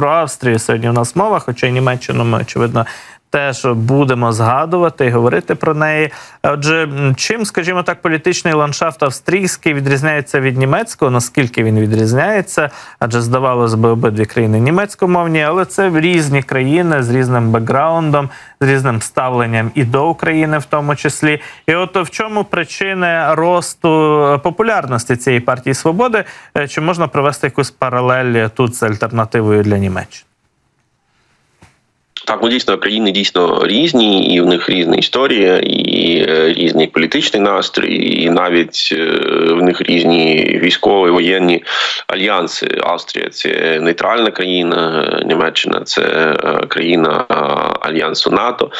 про Австрію сьогодні в нас мова, хоча й Німеччину ми очевидно. Теж будемо згадувати і говорити про неї. Отже, чим, скажімо так, політичний ландшафт австрійський відрізняється від німецького? Наскільки він відрізняється? Адже здавалось би, обидві країни німецькомовні, але це різні країни з різним бекграундом, з різним ставленням і до України, в тому числі. І от в чому причини росту популярності цієї партії свободи? Е, Чи можна провести якусь паралель тут з альтернативою для Німеччини? Так, ну дійсно країни дійсно різні, і в них різна історія, і е, різний політичний настрій, і навіть е, в них різні військові воєнні альянси. Австрія це нейтральна країна, Німеччина це е, країна альянсу НАТО.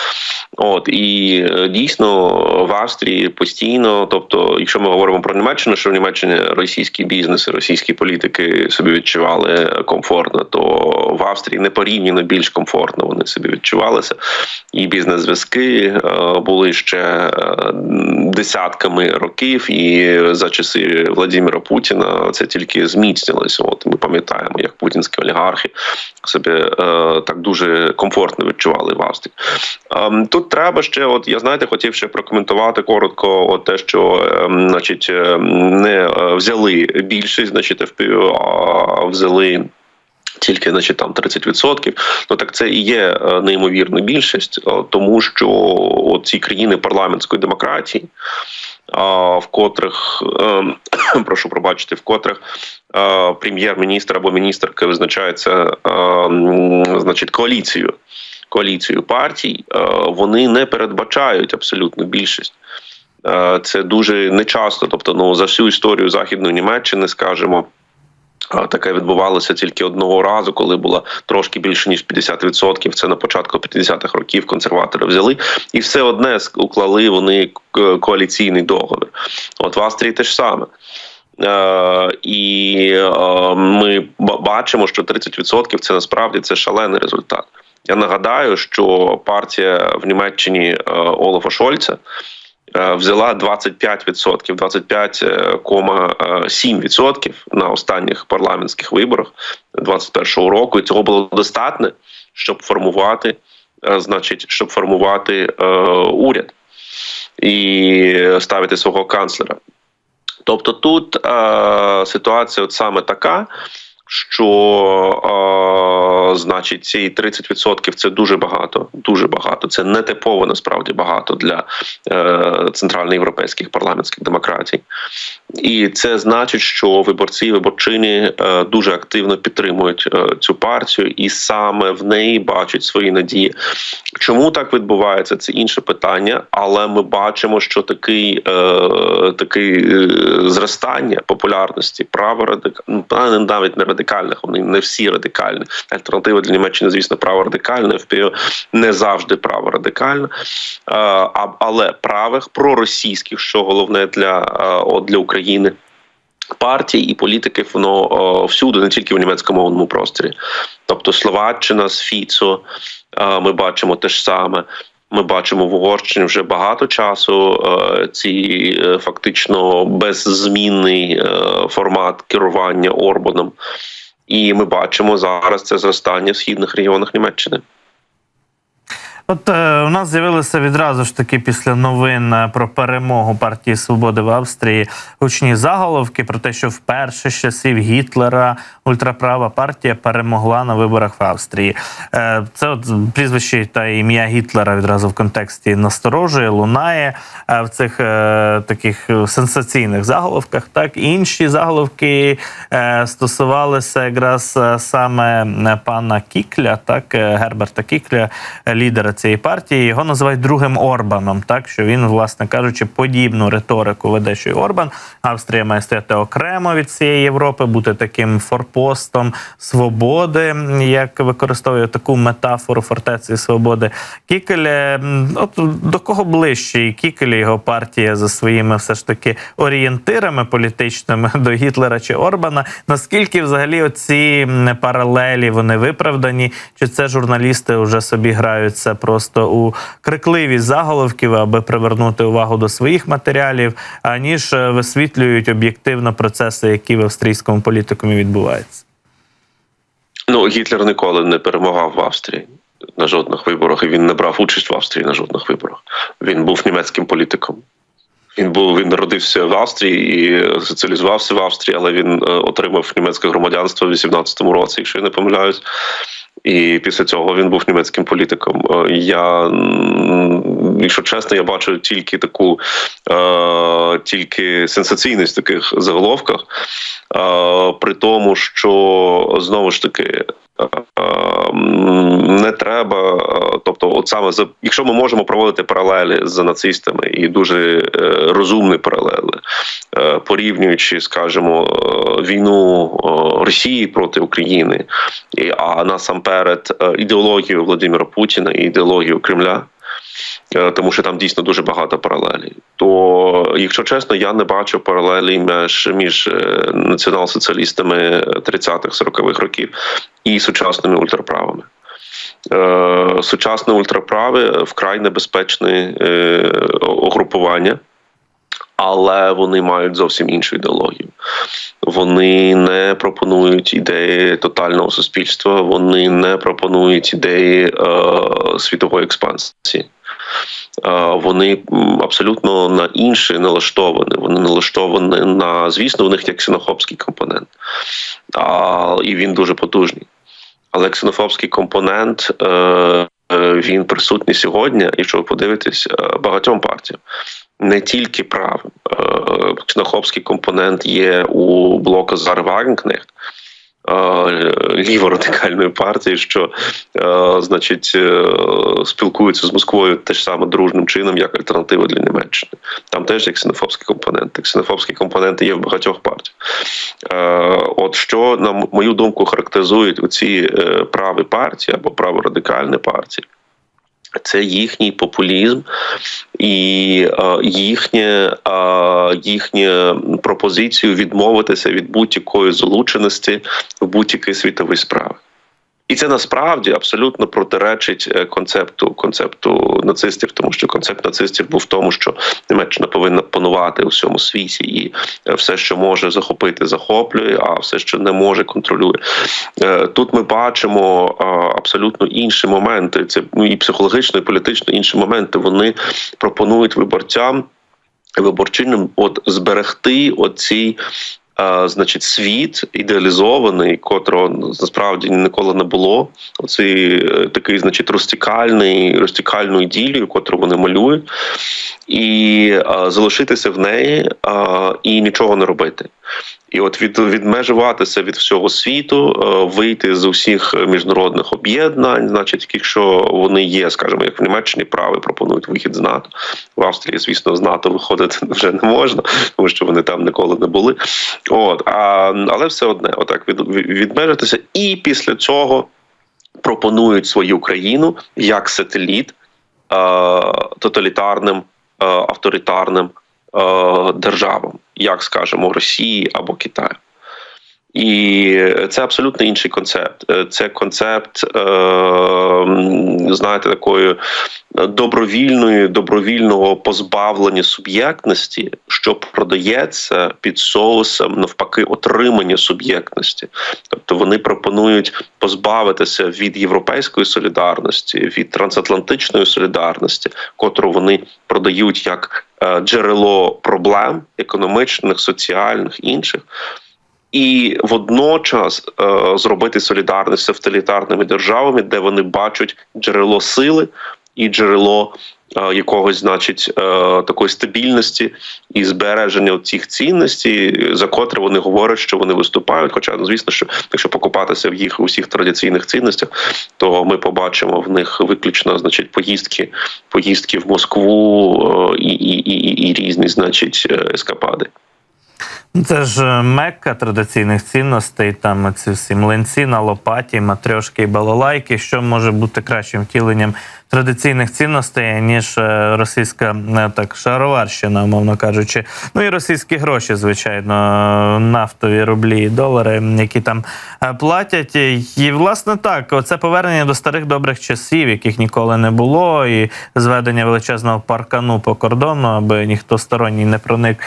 От і дійсно в Австрії постійно, тобто, якщо ми говоримо про Німеччину, що в Німеччині російський бізнес, і російські політики собі відчували комфортно, то в Австрії непорівняно більш комфортно вони собі відчувалися. І бізнес-зв'язки е, були ще е, десятками років, і за часи Владимира Путіна це тільки зміцнилося. От ми пам'ятаємо, як путінські олігархи себе е, так дуже комфортно відчували в Австрії. Ем, Тут треба ще, от я знаєте, хотів ще прокоментувати коротко, от те, що ем, значить е, не взяли більшість, значить а взяли. Тільки значить, там 30%, ну так це і є е, неймовірна більшість, е, тому що ці країни парламентської демократії, в котрих ем, прошу пробачити, в котрих е, прем'єр-міністр або міністерка визначається значить коаліцією коаліцією партій, е, вони не передбачають абсолютну більшість. Е, Це дуже нечасто. Тобто, ну за всю історію західної Німеччини, скажімо. Таке відбувалося тільки одного разу, коли було трошки більше ніж 50%. Це на початку 50-х років консерватори взяли, і все одне уклали вони коаліційний договір. От в Австрії те ж саме. Е, і е, ми бачимо, що 30% це насправді це шалений результат. Я нагадаю, що партія в Німеччині е, Олафа Шольца е, взяла 25%, 25,7% на останніх парламентських виборах 21-го року. І цього було достатньо, щоб формувати, е, значить, щоб формувати е, уряд і ставити свого канцлера. Тобто тут е, ситуація от саме така, що е, значить ці 30% це дуже багато, дуже багато. Це не типово насправді багато для е, центральноєвропейських парламентських демократій. І це значить, що виборці виборчині е, дуже активно підтримують е, цю партію, і саме в неї бачать свої надії. Чому так відбувається? Це інше питання, але ми бачимо, що такий, е, такий е, зростання популярності право радик... ну, навіть не радикальних, вони не всі радикальні. Альтернатива для Німеччини, звісно, право радикальне, ФПО не завжди право радикальне, але правих проросійських, що головне для, для України. Партій і політиків воно всюди, не тільки в німецькомовному просторі. Тобто Словаччина з Фіцо, ми бачимо те ж саме. Ми бачимо в Угорщині вже багато часу ці е, фактично беззмінний е, формат керування Орбаном. І ми бачимо зараз це зростання в східних регіонах Німеччини. От е, у нас з'явилися відразу ж таки після новин е, про перемогу партії Свободи в Австрії гучні заголовки про те, що вперше з часів Гітлера ультраправа партія перемогла на виборах в Австрії. Е, це от прізвище та ім'я Гітлера відразу в контексті насторожує, лунає е, в цих е, таких сенсаційних заголовках. Так інші заголовки е, стосувалися якраз е, саме пана Кікля, так Герберта Кікля, лідера цієї партії. Його називають другим Орбаном, так що він, власне кажучи, подібну риторику веде, що й Орбан. Австрія має стояти окремо від цієї Європи, бути таким форпостом свободи, як використовує таку метафору фортеці свободи. Кікель, от до кого ближче Кікель, його партія за своїми все ж таки орієнтирами політичними до Гітлера чи Орбана. Наскільки взагалі оці паралелі вони виправдані? Чи це журналісти вже собі граються просто у крикливі заголовків, аби привернути увагу до своїх матеріалів, аніж е, висвітлюють об'єктивно процеси, які в австрійському політикумі відбуваються? Ну, Гітлер ніколи не перемагав в Австрії на жодних виборах, і він не брав участь в Австрії на жодних виборах. Він був німецьким політиком. Він був він народився в Австрії і соціалізувався в Австрії, але він е, отримав німецьке громадянство в 18-му році, якщо я не помиляюсь. І після цього він був німецьким політиком. Е, Я, якщо чесно, я бачу тільки таку е, тільки сенсаційність в таких заголовках, е, при тому, що знову ж таки. е, Не треба, е, тобто, от саме за якщо ми можемо проводити паралелі з нацистами і дуже розумні паралели, порівнюючи, скажімо, війну Росії проти України, а насамперед е, ідеологію Володимира Путіна і ідеологію Кремля. е, Тому що там дійсно дуже багато паралелей. То, якщо чесно, я не бачу паралелі між, між е, націонал-соціалістами 30-х, 40-х років і сучасними ультраправими. Е, Сучасне ультраправе вкрай небезпечне угрупування, але вони мають зовсім іншу ідеологію. Вони не пропонують ідеї тотального суспільства, вони не пропонують ідеї е, світової експансії. Е, Вони абсолютно на інше налаштовані. Вони налаштовані на, звісно, у них є ксенофобський компонент, а, і він дуже потужний. Але ксенофобський компонент е, е, він присутній сьогодні, якщо ви подивитесь, е, багатьом партіям. Не тільки правим. Е, Ксенофобський компонент є у блоку Зари е, ліворадикальної партії, що е, значить е, спілкуються з Москвою теж саме дружним чином, як альтернатива для Німеччини. Там теж є ксенофобські компоненти. Ксенофобські компоненти є в багатьох партіях. От що, на мою думку, характеризують оці праві партії або праворадикальні партії. Це їхній популізм і е, їхнє, е, їхнє пропозицію відмовитися від будь-якої залученості в будь-якій світовій справи. І це насправді абсолютно протиречить е, концепту концепту нацистів, тому що концепт нацистів був в тому, що Німеччина повинна панувати у всьому світі, і е, все, що може захопити, захоплює, а все, що не може, контролює. Е, Тут ми бачимо абсолютно інші моменти. Це і психологічно, і політично інші моменти. Вони пропонують виборцям виборчинам от зберегти оці. Значить, світ ідеалізований, котрого насправді ніколи не було. Оцей такий, значить, розтікальний, розтікальну іділію, котру вони малюють, і залишитися в неї і нічого не робити. І от від відмежуватися від всього світу, е, вийти з усіх міжнародних об'єднань, значить, якщо вони є, скажімо, як в Німеччині прави пропонують вихід з НАТО. В Австрії, звісно, з НАТО виходити вже не можна, тому що вони там ніколи не були. От а але все одне, отак від, від- відмежитися, і після цього пропонують свою країну як сателіт е, тоталітарним, е, авторитарним державам, як скажемо, Росії або Китаю. І це абсолютно інший концепт. Е, Це концепт, е, знаєте, такої добровільної, добровільного позбавлення суб'єктності, що продається під соусом навпаки отримання суб'єктності. Тобто вони пропонують позбавитися від європейської солідарності, від трансатлантичної солідарності, котру вони продають як е, джерело проблем економічних, соціальних інших. І водночас е, зробити солідарність з тоталітарними державами, де вони бачать джерело сили і джерело е, якогось, значить, е, такої стабільності і збереження цих цінностей, за котре вони говорять, що вони виступають. Хоча, ну, звісно, що якщо покопатися в їх усіх традиційних цінностях, то ми побачимо в них виключно, значить, поїздки, поїздки в Москву е, і, і, і, і різні, значить, е, ескапади. Ну, Це ж е, мекка традиційних цінностей, там ці всі млинці на лопаті, матрьошки і балалайки. Що може бути кращим втіленням традиційних цінностей, ніж е, російська е, так шароварщина, умовно кажучи. Ну і російські гроші, звичайно, нафтові рублі і долари, які там е, платять. І власне так, це повернення до старих добрих часів, яких ніколи не було, і зведення величезного паркану по кордону, аби ніхто сторонній не проник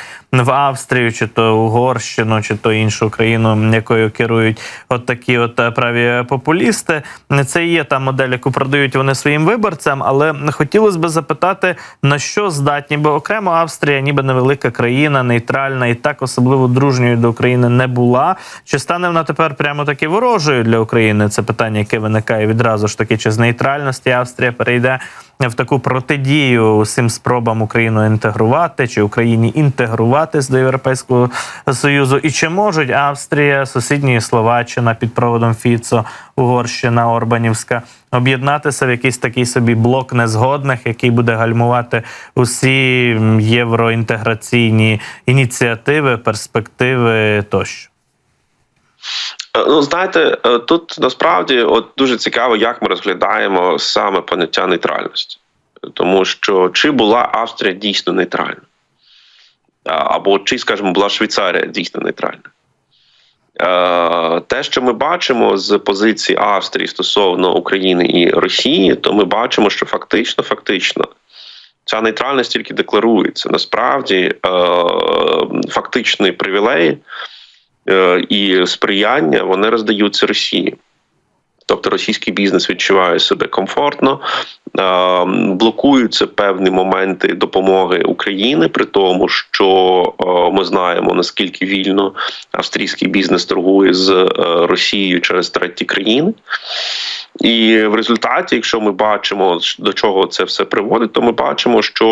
в Австрію чи то Угорщину чи то іншу країну, якою керують от такі от е, праві популісти. Це є та модель, яку продають вони своїм виборцям. Але хотілося б запитати, на що здатні, бо окремо Австрія, ніби невелика країна, нейтральна і так особливо дружньою до України не була. Чи стане вона тепер прямо таки ворожою для України? Це питання, яке виникає відразу ж таки, чи з нейтральності Австрія перейде в таку протидію усім спробам Україну інтегрувати, чи Україні інтегруватись до Європейського Союзу, і чи можуть Австрія, сусідні Словаччина під проводом Фіцо, Угорщина, Орбанівська об'єднатися в якийсь такий собі блок незгодних, який буде гальмувати усі євроінтеграційні ініціативи, перспективи тощо. Е, Ну, знаєте, е, тут насправді от дуже цікаво, як ми розглядаємо саме поняття нейтральності, тому що чи була Австрія дійсно нейтральна, або чи, скажімо, була Швейцарія дійсно нейтральна. Е, Те, що ми бачимо з позиції Австрії стосовно України і Росії, то ми бачимо, що фактично, фактично, ця нейтральність тільки декларується. Насправді, фактичні привілеї і сприяння вони роздаються Росії. Тобто російський бізнес відчуває себе комфортно, е, блокуються певні моменти допомоги України, при тому, що е, ми знаємо наскільки вільно австрійський бізнес торгує з е, Росією через треті країни. І в результаті, якщо ми бачимо до чого це все приводить, то ми бачимо, що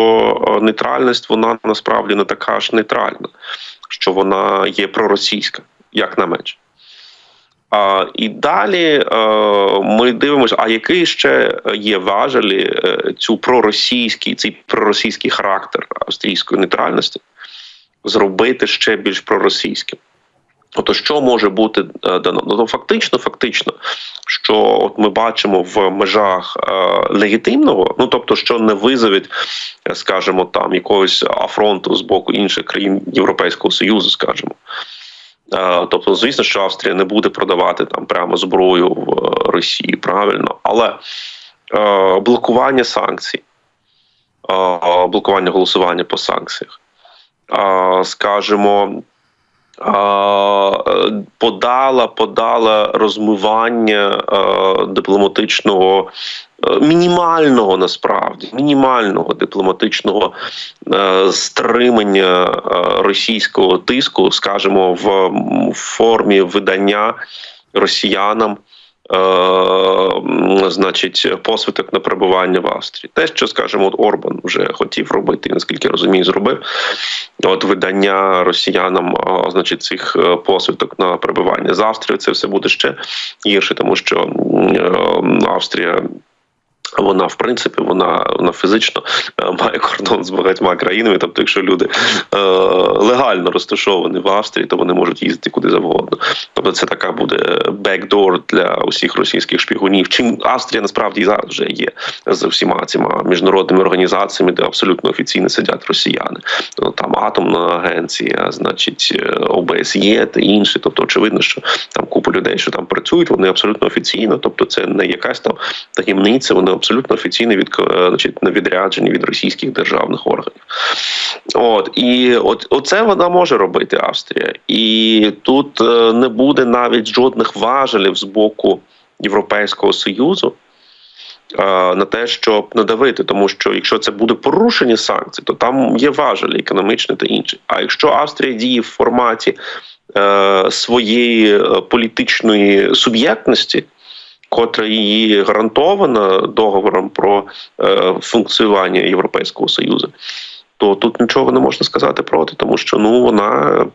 е, нейтральність вона насправді не така ж нейтральна, що вона є проросійська, як на менш. А, і далі е, ми дивимося, а який ще є важелі е, цю проросійський, цей проросійський характер австрійської нейтральності зробити ще більш проросійським. Ото що може бути е, дано? Ну фактично, фактично, що от ми бачимо в межах е, легітимного, ну тобто, що не визовить, е, скажімо, там якогось афронту з боку інших країн Європейського Союзу, скажімо. Тобто, звісно, що Австрія не буде продавати там прямо зброю в Росії, правильно, але е, блокування санкцій, е, блокування голосування по санкціях, скажімо, подала, подала розмивання е, дипломатичного. е, Мінімального насправді мінімального дипломатичного е, стримання е, російського тиску, скажімо, в в формі видання росіянам, е, значить, посвідок на перебування в Австрії. Те, що скажімо, от Орбан вже хотів робити, наскільки розумію, зробив. От видання росіянам, е, значить, цих е, посвідок на перебування з Австрією, це все буде ще гірше, тому що е, Австрія. Вона в принципі вона вона фізично е, має кордон з багатьма країнами. Тобто, якщо люди е, легально розташовані в Австрії, то вони можуть їздити куди завгодно. Тобто, це така буде бекдор для усіх російських шпігунів. Чим Австрія насправді зараз вже є з всіма цими міжнародними організаціями, де абсолютно офіційно сидять росіяни. Ну, Там атомна агенція, значить е, ОБСЄ та інші. Тобто, очевидно, що там купа людей, що там працюють, вони абсолютно офіційно. Тобто, це не якась там таємниця. Вони абсолютно офіційно від значить, на відрядженні від російських державних органів. От і от оце вона може робити Австрія, і тут е, не буде навіть жодних важелів з боку Європейського союзу. е, На те, щоб надавити, тому що якщо це буде порушення санкцій, то там є важелі економічні та інші. А якщо Австрія діє в форматі е, своєї е, політичної суб'єктності, котра її гарантована договором про е, функціонування Європейського союзу, то тут нічого не можна сказати проти, тому що ну вона.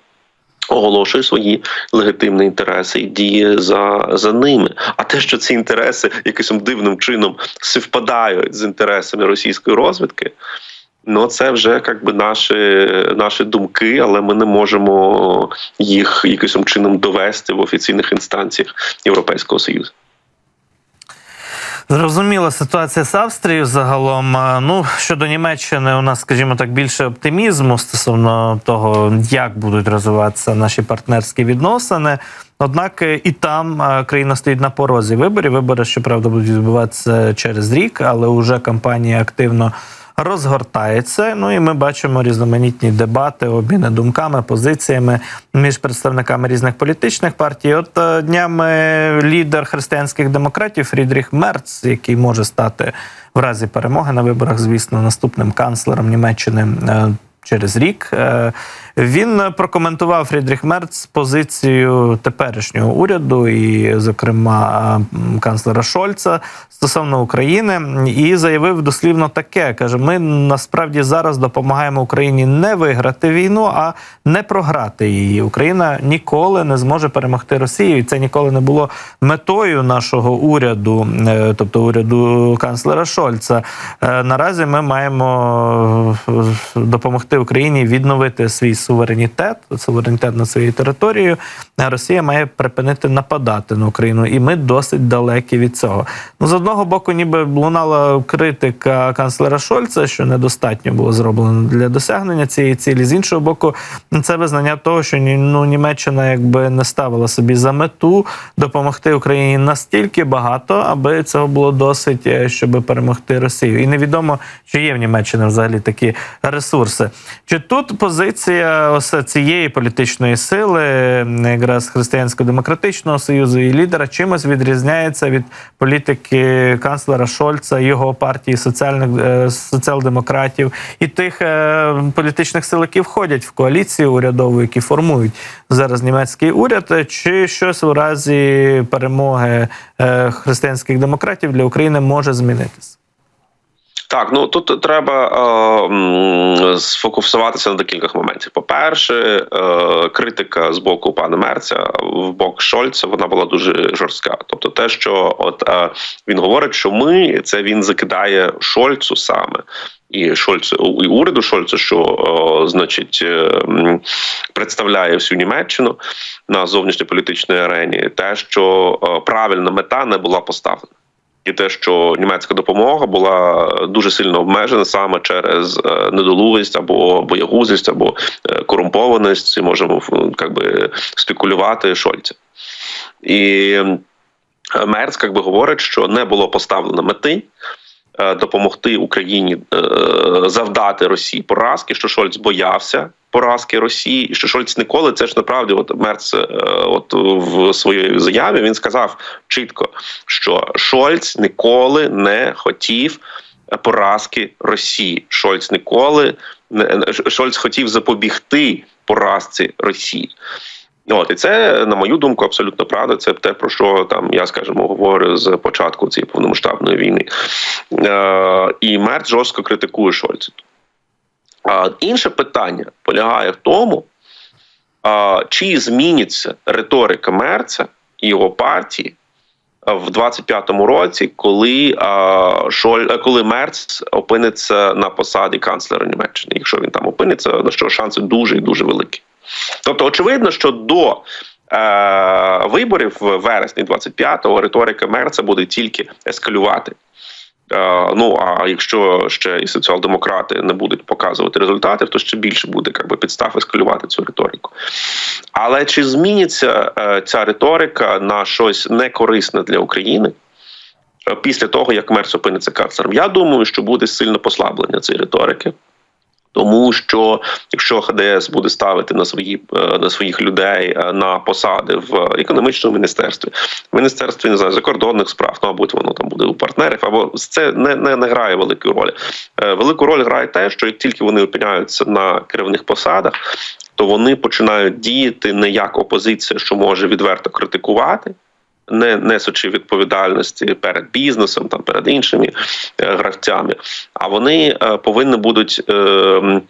Оголошує свої легітимні інтереси і діє за, за ними. А те, що ці інтереси якимось дивним чином співпадають з інтересами російської розвідки, ну це вже якби наші, наші думки, але ми не можемо їх якимось чином довести в офіційних інстанціях Європейського Союзу. Зрозуміла ситуація з Австрією загалом. Ну щодо Німеччини, у нас, скажімо так, більше оптимізму стосовно того, як будуть розвиватися наші партнерські відносини. Однак е, і там країна стоїть на порозі виборів. Вибори, щоправда, будуть відбуватися через рік, але вже кампанія активно розгортається. Ну і ми бачимо різноманітні дебати, обміни думками, позиціями між представниками різних політичних партій. От е, днями лідер християнських демократів Фрідріх Мерц, який може стати в разі перемоги на виборах, звісно, наступним канцлером Німеччини. Через рік е, він прокоментував Фрідріх Мерц позицію теперішнього уряду, і, зокрема, канцлера Шольца стосовно України, і заявив дослівно таке: каже: ми насправді зараз допомагаємо Україні не виграти війну, а не програти її. Україна ніколи не зможе перемогти Росію. І це ніколи не було метою нашого уряду, е, тобто уряду канцлера Шольца. Е, Наразі ми маємо е, допомогти Україні відновити свій суверенітет, суверенітет над своєю територією. Росія має припинити нападати на Україну, і ми досить далекі від цього. Ну з одного боку, ніби лунала критика канцлера Шольца, що недостатньо було зроблено для досягнення цієї цілі. З іншого боку, це визнання того, що ну, Німеччина якби не ставила собі за мету допомогти Україні настільки багато, аби цього було досить, е, щоб перемогти Росію. І невідомо, чи є в Німеччині взагалі такі ресурси. Чи тут позиція ось цієї політичної сили, якраз християнсько-демократичного союзу і лідера, чимось відрізняється від політики канцлера Шольца, його партії соціальних е, соціал-демократів і тих е, політичних сил, які входять в коаліцію урядову, які формують зараз німецький уряд, чи щось у разі перемоги е, християнських демократів для України може змінитися? Так, ну тут треба е, сфокусуватися на декількох моментів. По-перше, е, критика з боку пана Мерця в бок Шольца вона була дуже жорстка. Тобто, те, що от е, він говорить, що ми це він закидає Шольцу саме. І Шольцу і уряду Шольцу, що о, значить е, представляє всю Німеччину на зовнішньополітичній арені, те, що е, правильна мета не була поставлена і те, що німецька допомога була дуже сильно обмежена саме через е, недолугість або боягузість, або е, корумпованість, можемо е, как би, спекулювати Шольця. І Мерц би, говорить, що не було поставлено мети. е, Допомогти Україні завдати Росії поразки, що Шольц боявся поразки Росії, і що Шольц ніколи це ж направді, от Мерц, е, от в своїй заяві він сказав чітко, що Шольц ніколи не хотів поразки Росії. Шольц ніколи не Шольц хотів запобігти поразці Росії. От і це, на мою думку, абсолютно правда. Це те, про що там я скажімо, говорю з початку цієї повномасштабної війни. Е, І Мерц жорстко критикує Шольца. Інше питання полягає в тому, чи зміниться риторика Мерца і його партії в 25-му році, коли Шоль, коли Мерц опиниться на посаді канцлера Німеччини. Якщо він там опиниться, на що шанси дуже і дуже великі. Тобто, очевидно, що до е, виборів в вересні 25-го риторика Мерца буде тільки ескалювати. Ну а якщо ще і соціал-демократи не будуть показувати результатів, то ще більше буде би, підстав ескалювати цю риторику. Але чи зміниться е, ця риторика на щось некорисне для України? е, Після того, як Мерс опиниться карцером, я думаю, що буде сильне послаблення цієї риторики. Тому що якщо ХДС буде ставити на свої е, на своїх людей е, на посади в економічному міністерстві, в міністерстві не знаю, закордонних справ, ну, мабуть, воно там буде у партнерів, або це не, не, не грає великої ролі. Е, Велику роль грає те, що як тільки вони опиняються на керівних посадах, то вони починають діяти не як опозиція, що може відверто критикувати. Не несучи відповідальності перед бізнесом, там перед іншими е, гравцями, а вони е, повинні будуть е,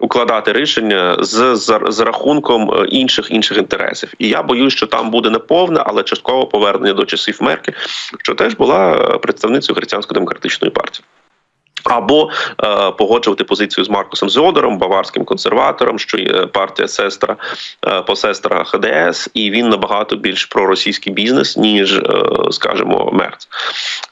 укладати рішення з, з, з рахунком інших інших інтересів. І я боюсь, що там буде не повне, але частково повернення до часів Меркель, що теж була представницею християнсько-демократичної партії. Або е, погоджувати позицію з Маркусом Зьодером, баварським консерватором, що є партія сестра е, посестра ХДС, і він набагато більш проросійський бізнес, ніж, е, скажімо, Мерц.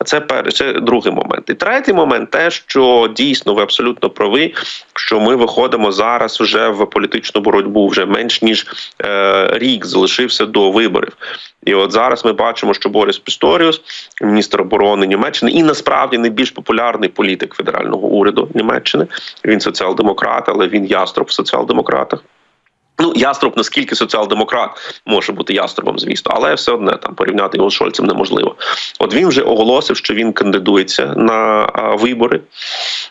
Це пер... це другий момент. І третій момент, те, що дійсно ви абсолютно праві, що ми виходимо зараз вже в політичну боротьбу, вже менш ніж е, рік залишився до виборів. І от зараз ми бачимо, що Борис Пісторіус, міністр оборони Німеччини, і насправді найбільш популярний політик федерального уряду Німеччини. Він соціал-демократ, але він яструб в соціал-демократах. Ну, яструб, наскільки соціал-демократ може бути яструбом, звісно, але все одне там порівняти його з Шольцем неможливо. От він вже оголосив, що він кандидується на а, вибори,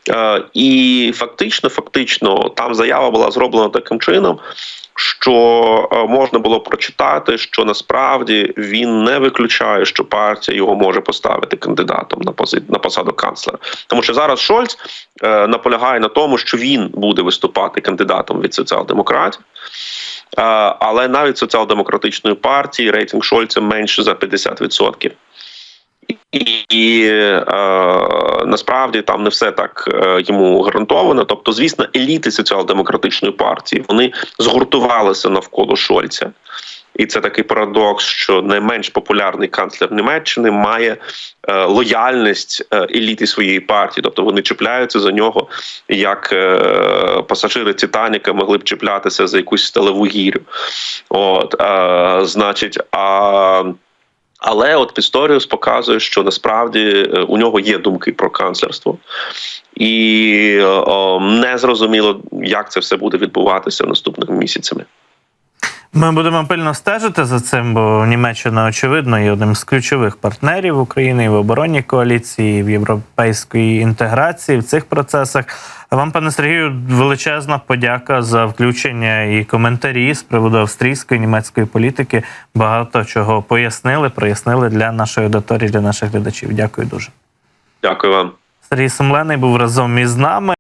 е, і фактично, фактично, там заява була зроблена таким чином. Що е, можна було прочитати, що насправді він не виключає, що партія його може поставити кандидатом на пози... на посаду канцлера, тому що зараз Шольц е, наполягає на тому, що він буде виступати кандидатом від соціал-демократів. Е, але навіть соціал-демократичної партії рейтинг Шольца менше за 50%. І, і е, насправді там не все так е, йому гарантовано. Тобто, звісно, еліти соціал-демократичної партії вони згуртувалися навколо Шольця. І це такий парадокс, що найменш популярний канцлер Німеччини має е, лояльність е, еліти своєї партії, тобто вони чіпляються за нього, як е, пасажири Титаніка могли б чіплятися за якусь сталеву гірю. От, е, значить, а. Але от Пісторіус показує, що насправді е, у нього є думки про канцлерство, і е, о, не зрозуміло, як це все буде відбуватися наступними місяцями. Ми будемо пильно стежити за цим, бо Німеччина, очевидно, є одним з ключових партнерів України і в оборонній коаліції, і в європейської інтеграції в цих процесах. Вам, пане Сергію, величезна подяка за включення і коментарі з приводу австрійської німецької політики. Багато чого пояснили, прояснили для нашої аудиторії, для наших глядачів. Дякую дуже. Дякую вам. Сергій Сумлений був разом із нами.